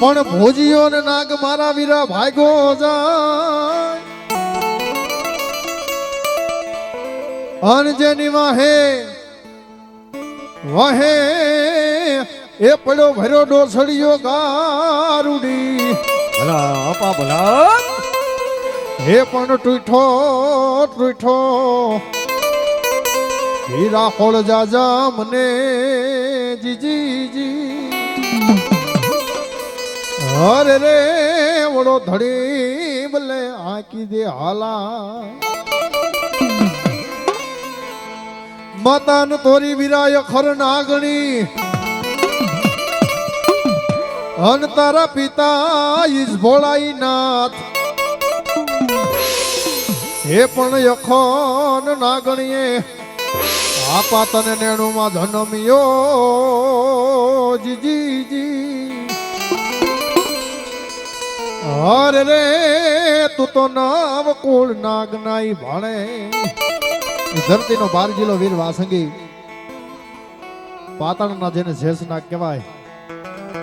પણ ભોજીઓ ને નાગ મારા વીરા ભાગો જાય. અન જેની વાહે વહે એ પડ્યો ભર્યો ડોસડીયો ગારુડી. ભલા આપા ભલા. હે પણ તૂઠો તૂઠો હીરા હોળ જાજા મને જીજી અરે રે વડો ધડી બલે આકી દે હાલા. માતાન તોરી વિરાય ખર નાગણી. અન તારા પિતા ઈજ ભોળાઈ નાથ હે પણ યખન નાગણીએ. આપા તને નેણુમાં જન્મ્યો. અરે રે, તું તો નામ કુળ નાગનાઈ ભણે. ધરતીનો બાર જિલ્લો વીર વાસંગી પાટણના જેને શેષનાગ કહેવાય,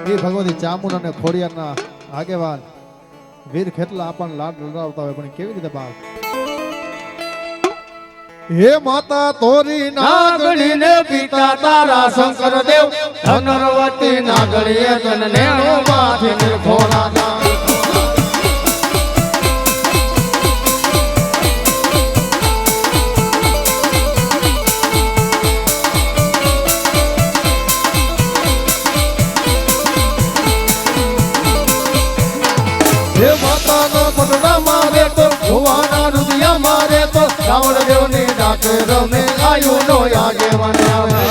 એ ભગવતી ચામુંડ અને ખોડિયારના આગેવાન. વીર ખેતલા આપણને લાડ લડાવતા હોય, પણ કેવી રીતે બાર હે માતા તોરી નાગણી નાગણીને પિતા તારા શંકર દેવ ધનરવતી નાગણીએ તન નેણો માથે નિર્ભોળા દેવની રમે આયુ નો આગેવાન આવે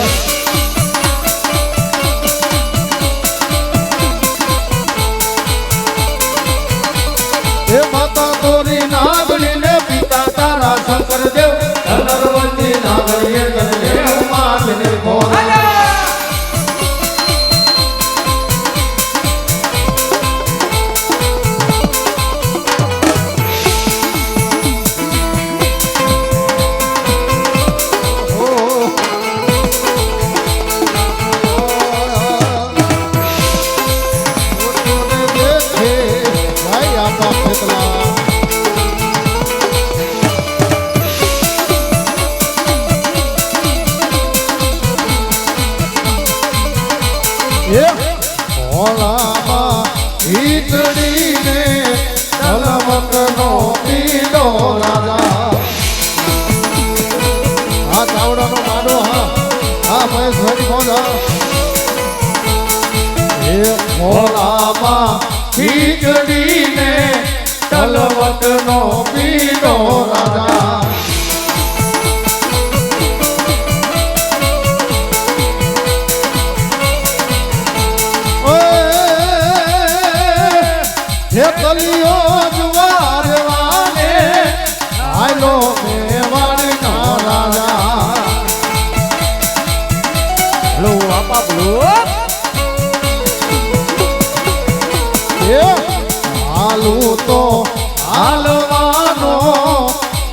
તલવટનો નો પીડો હે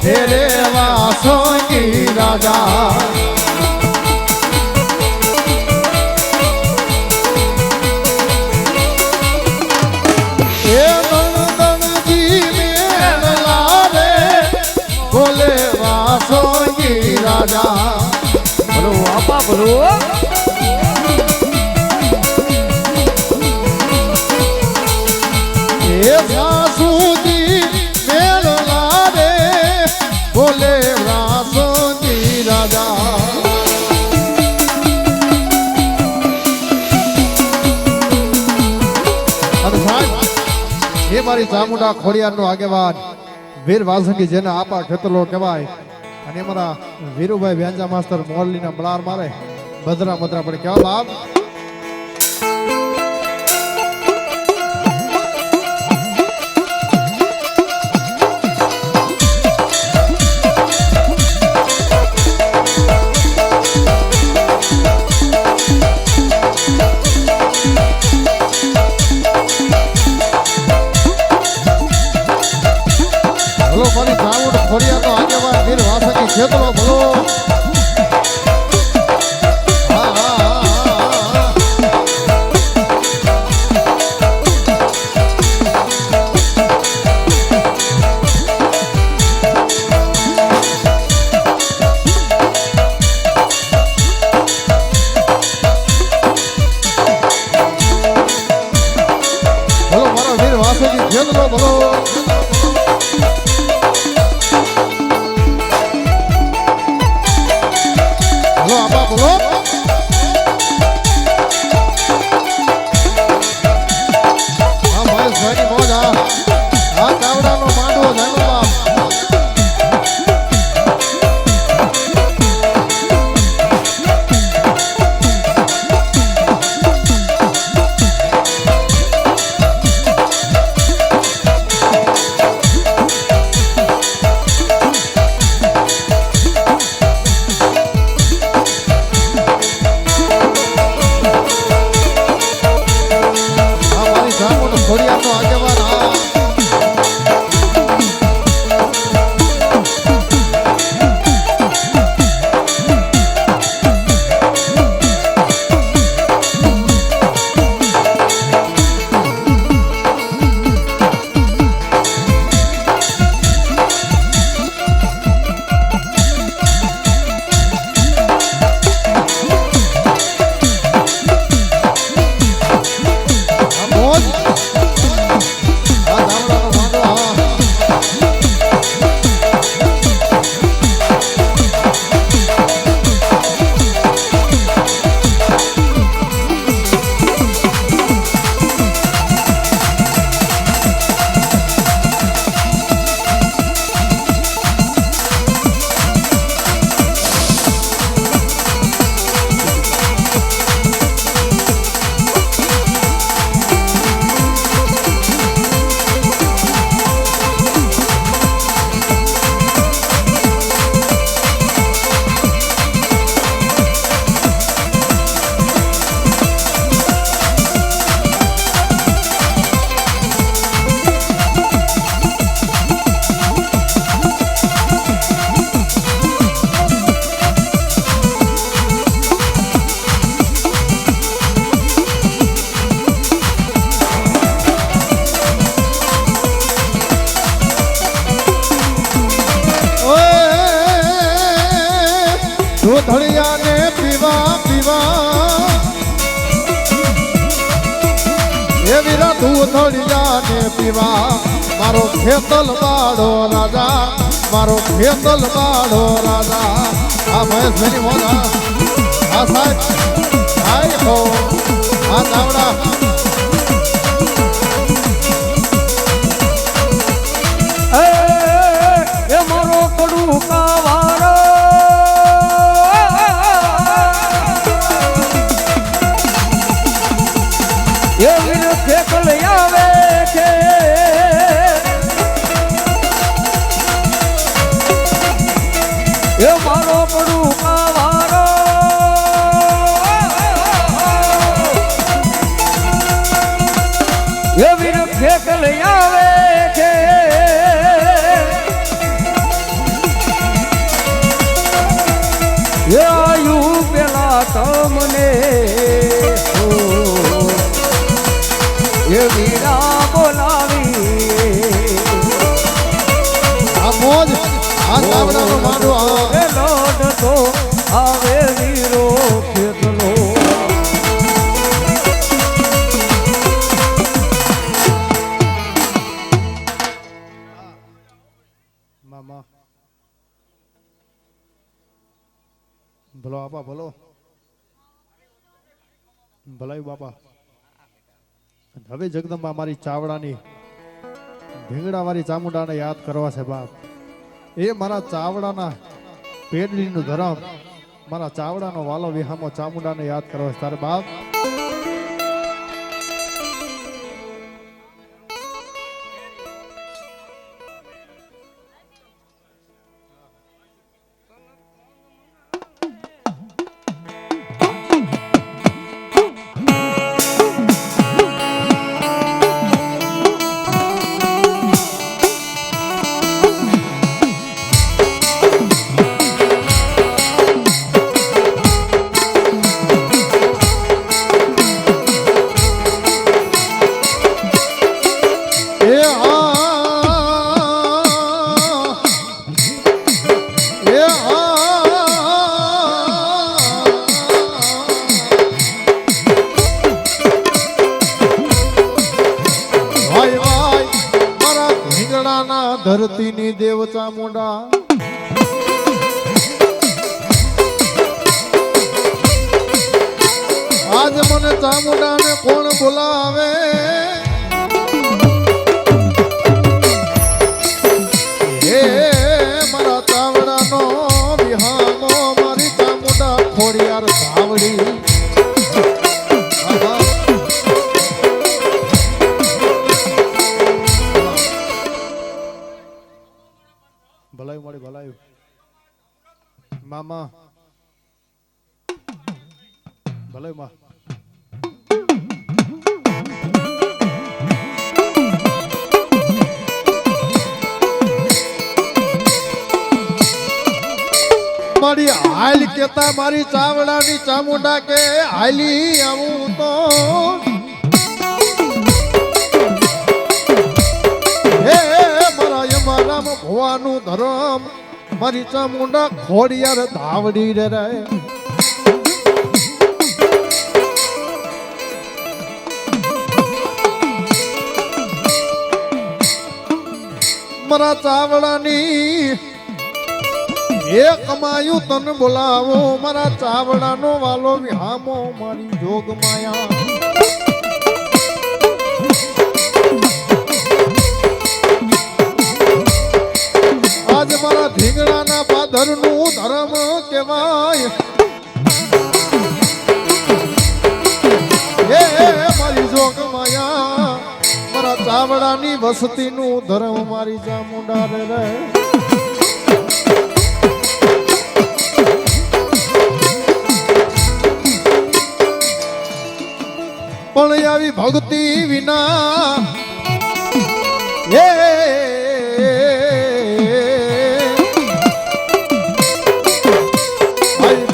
તેરે વાસોગી બોલે વાસોગી રાજા એ મારી ચામુંડા ખોડિયારનો આગેવાન વીર વાસંગી જેને આપા ખેતલો કહેવાય અને અમારા વીરુભાઈ વ્યાંજા માસ્તર મોરલીના બળાર મારે બદરા બદરા પણ કહેવા બાપ ખેતલો ભલો દૂધળિયાને પીવા. મારો ખેતલ બાળો રાજા, મારો ખેતલ બાળો રાજા. આ મહેશભાઈની મોજા આ સાહેબ. હાય હો. આ ગામડા ભલાઈ બાપા. હવે જગદંબા મારી ચાવડાની, ભીંગડા વાળી ચામુંડાને યાદ કરવા છે બાપ. એ મારા ચાવડાના પેડલીનું ધરમ, મારા ચાવડાનો વાલો વિહામો ચામુંડાને યાદ કરવા છે તારે બાપ. ચામુંડાને કોણ બોલાવે? હે મારા ચાવડાનો વિહામો મારી ચામુંડા ખોડિયાર આહા. ભલાયું મળી, ભલાયું. મામા. ભલાયું માં. મારી હાલ કેતા મારી ચાવડાની ચામુંડા કે હાલી આવું તો. હે, મારા યમારામ ભવાનું ધરમ. મારી ચામુંડા ખોડિયાર ધાવડી રે રે મારા ચાવડાની. એ કમાયું તન બોલાવો, મારા ચાવડાનો વાલો વિહામો, મારી જોગ માયા. આજ મારા ધીંગણાના પાદરનું ધર્મ કહેવાય. મારા ચાવડાની વસતીનું ધર્મ મારી ચામુંડા રે રે પણ આવી ભક્તિ વિના એ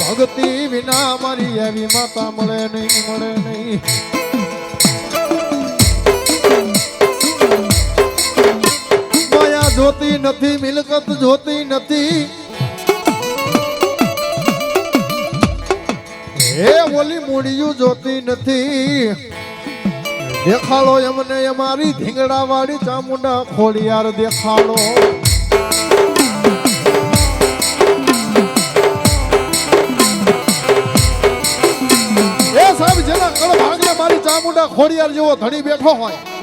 ભક્તિ વિના મારી એવી માતા મળે નહીં મળે નહીં. જોતી નથી, મિલકત જોતી નથી. હે ઓલી મૂડિયું જોતી નથી. દેખાડો એમને અમારી ધીંગડા વાળી ચામુંડા ખોડિયાર દેખાડો. એ સાહેબ, જેના કળ ભાગને મારી ચામુંડા ખોડિયાર જેવો ધણી બેઠો હોય.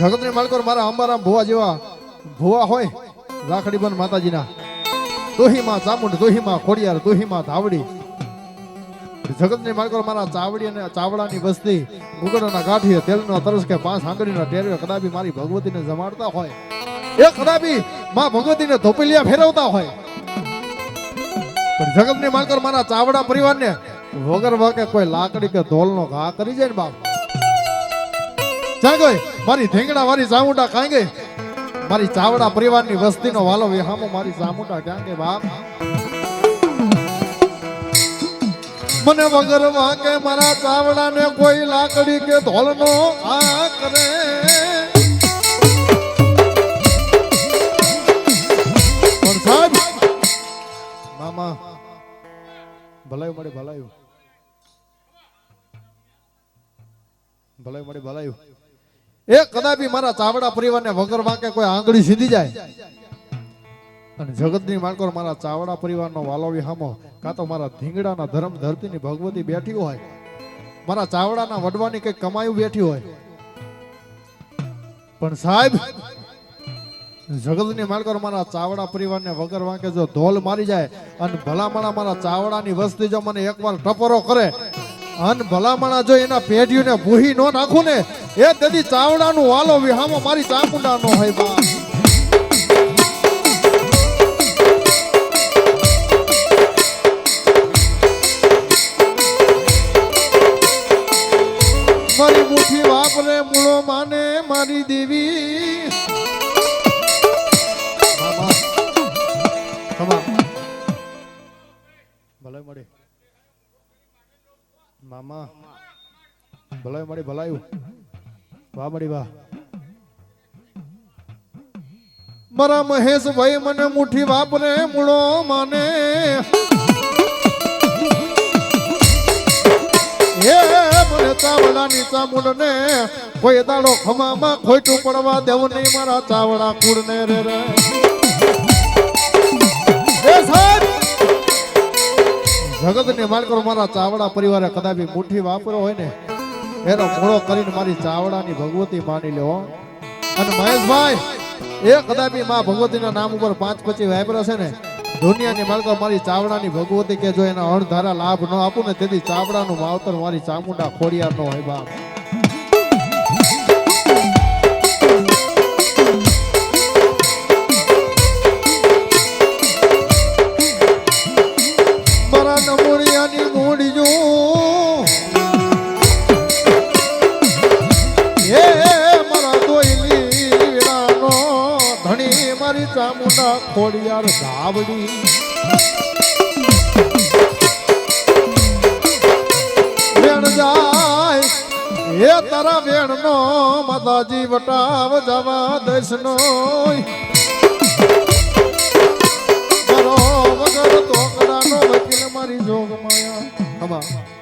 જગતની માલકોર મારા અંબારામ ભુવા જેવા ભુવા હોય રાખડીબન માતાજીના. દોહીમાં ચામુંડ, દોહીમાં ખોડિયાર, દોહીમાં ધાવડી. જગતની માલકોર મારા ચાવડી અને ચાવડાની વસ્તી, મુગડોના ગાંઠીએ તેલનો તરસ કે પાંચ આંગળીના ટેરવે કદાપી મારી ભગવતીને જમાડતા હોય. એ કદાપી માં ભગવતીને ધોપલિયા ફેરવતા હોય. પણ જગતની માલકોર મારા ચાવડા પરિવારને વગર વાકે કોઈ લાકડી કે ધોલનો ઘા કરી જાય ને બાપ. ક્યાં ગઈ મારી ધેંગડા મારી ચામુંડા ક્યાં ગઈ. મારી ચાવડા પરિવારની વસ્તીનો વાલો વિહામો, મારી ચામુંડા ક્યાં ગઈ, બાપ. મને વગર વાકે મારા ચાવડાને કોઈ લાકડી કે ધોલનો આ કરે પણ સાહેબ, મામા ભલાયું મળે ભલાયું ભલાયું મળે ભલાયું એ કદાપી મારા ચાવડા પરિવારને વગર વાંકે કોઈ આંગળી સીધી જાય. અને જગતની માણકોર મારા ચાવડા પરિવારનો વાલો વિહામો, કાં તો મારા ધીંગડાના ધર્મ ધરતીની ભગવતી બેઠી હોય, મારા ચાવડાના વડવાની કઈ કમાયું બેઠી હોય. પણ સાહેબ, જગતની માલકોર મારા ચાવડા પરિવારને વગર વાંકે જો ધોલ મારી જાય, અને ભલામણા મારા ચાવડાની વસ્તી જો મને એકવાર ટપરો કરે અને ભલામણા જો એના પેઢીઓને ભૂહી નો નાખું ને એ તેથી ચાવડાનું વાલો વિહામો મારી ચામુંડા નો હોય બા. મારી દેવી મામા. ભલાયું મળી ભલાયું. વાહ મળી વાહ. મારા મહેશ ભાઈ મને મુઠ્ઠી વાપરે, મૂળો માને. હે, મને તા ચાવડાની ચામુંડને કોઈ દાડો ખમામાં ખોટું પડવા દેવું નહીં મારા ચાવડા કુળને રે રે. જગતને માલકો મારા ચાવડા પરિવારે કદાપી મુઠ્ઠી વાપરો હોય ને, એનો ઘોડો કરીને મારી ચાવડાની ભગવતી માની લો અને મહેશભાઈ, એ કદાપી માં ભગવતીના નામ ઉપર પાંચ પચી વાપરા છે ને, દુનિયાની માલકો મારી ચાવડાની ભગવતી કે જો એના અણધારા લાભ ન આપું ને, તેથી ચાવડાનું માવતર મારી ચામુંડા ખોડિયાર નો હોય બાપ. ચામુંડા ખોડિયાર ધાવડી વેણ જાય હે તારા વેણનો માતાજી વટાવ જવા દેશ નો વગર વકીલ મારી જોગ માયા